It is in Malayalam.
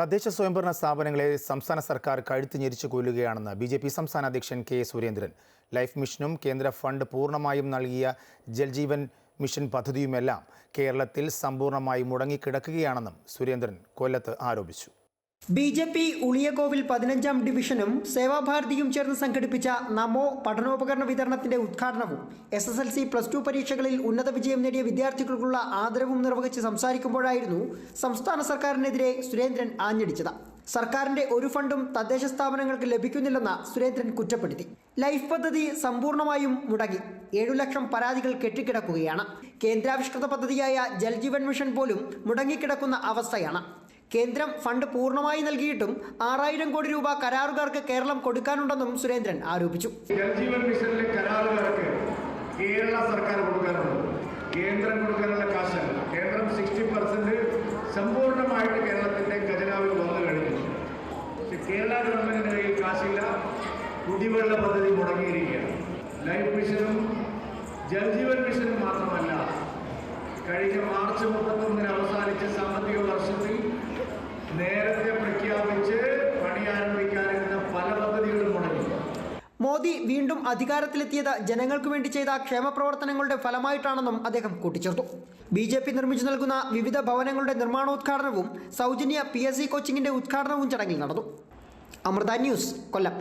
തദ്ദേശ സ്വയംഭരണ സ്ഥാപനങ്ങളെ സംസ്ഥാന സർക്കാർ കഴുത്ത് ഞെരിച്ചു കൊല്ലുകയാണെന്ന് ബി ജെ പി സംസ്ഥാന അധ്യക്ഷൻ കെ സുരേന്ദ്രൻ. ലൈഫ് മിഷനും കേന്ദ്ര ഫണ്ട് പൂർണമായും നൽകിയ ജൽജീവൻ മിഷൻ പദ്ധതിയുമെല്ലാം കേരളത്തിൽ സമ്പൂർണമായി മുടങ്ങിക്കിടക്കുകയാണെന്നും സുരേന്ദ്രൻ കൊല്ലത്ത് ആരോപിച്ചു. ബി ജെ പി ഉളിയകോവിൽ പതിനഞ്ചാം ഡിവിഷനും സേവാഭാരതിയും ചേർന്ന് സംഘടിപ്പിച്ച നമോ പഠനോപകരണ വിതരണത്തിന്റെ ഉദ്ഘാടനവും S S L C plus two പരീക്ഷകളിൽ ഉന്നത വിജയം നേടിയ വിദ്യാർത്ഥികൾക്കുള്ള ആദരവും നിർവഹിച്ച് സംസാരിക്കുമ്പോഴായിരുന്നു സംസ്ഥാന സർക്കാരിനെതിരെ സുരേന്ദ്രൻ ആഞ്ഞടിച്ചത്. സർക്കാരിന്റെ ഒരു ഫണ്ടും തദ്ദേശ സ്ഥാപനങ്ങൾക്ക് ലഭിക്കുന്നില്ലെന്ന് സുരേന്ദ്രൻ കുറ്റപ്പെടുത്തി. ലൈഫ് പദ്ധതി സമ്പൂർണമായും മുടങ്ങി. ഏഴു ലക്ഷം പരാതികൾ കെട്ടിക്കിടക്കുകയാണ്. കേന്ദ്രാവിഷ്കൃത പദ്ധതിയായ ജൽജീവൻ മിഷൻ പോലും മുടങ്ങിക്കിടക്കുന്ന അവസ്ഥയാണ്. കേന്ദ്രം ഫണ്ട് പൂർണമായി നൽകിയിട്ടും ആറായിരം കോടി രൂപ കരാറുകാർക്ക് കേരളം കൊടുക്കാനുണ്ടെന്നും സുരേന്ദ്രൻ ആരോപിച്ചു. ജൽജീവൻ മിഷനിലെ കരാറുകാർക്ക് കേരള സർക്കാർ കൊടുക്കാനുണ്ട് കേന്ദ്രം കൊടുക്കാനുള്ള കാശല്ല. കേന്ദ്രം സിക്സ്റ്റി പെർസെന്റ് സമ്പൂർണമായിട്ട് കേരളത്തിന്റെ ഖജനാവിൽ വന്നു കഴിഞ്ഞു. പക്ഷെ കേരള ഗവൺമെന്റിന്റെ കയ്യിൽ കാശില്ല. കുടിവെള്ള പദ്ധതി മുടങ്ങിയിരിക്കുകയാണ്. ലൈഫ് മിഷനും മാത്രമല്ല കഴിഞ്ഞ മാർച്ച് മുപ്പത്തൊന്നിന് അവസാനിച്ച സാമ്പത്തിക വർഷത്തിൽ നേരത്തെ പ്രഖ്യാപിച്ച് പണി ആരംഭിക്കാനിരുന്ന പല പദ്ധതികളും മുടങ്ങി. മോദി വീണ്ടും അധികാരത്തിലെത്തിയത് ജനങ്ങൾക്ക് വേണ്ടി ചെയ്ത ക്ഷേമ പ്രവർത്തനങ്ങളുടെ ഫലമായിട്ടാണെന്നും അദ്ദേഹം കൂട്ടിച്ചേർത്തു. ബി ജെ പി നിർമ്മിച്ചു നൽകുന്ന വിവിധ ഭവനങ്ങളുടെ നിർമ്മാണോദ്ഘാടനവും സൗജന്യ പി എസ് സി കോച്ചിങ്ങിന്റെ ഉദ്ഘാടനവും ചടങ്ങിൽ നടന്നു. അമൃത ന്യൂസ് കൊല്ലം.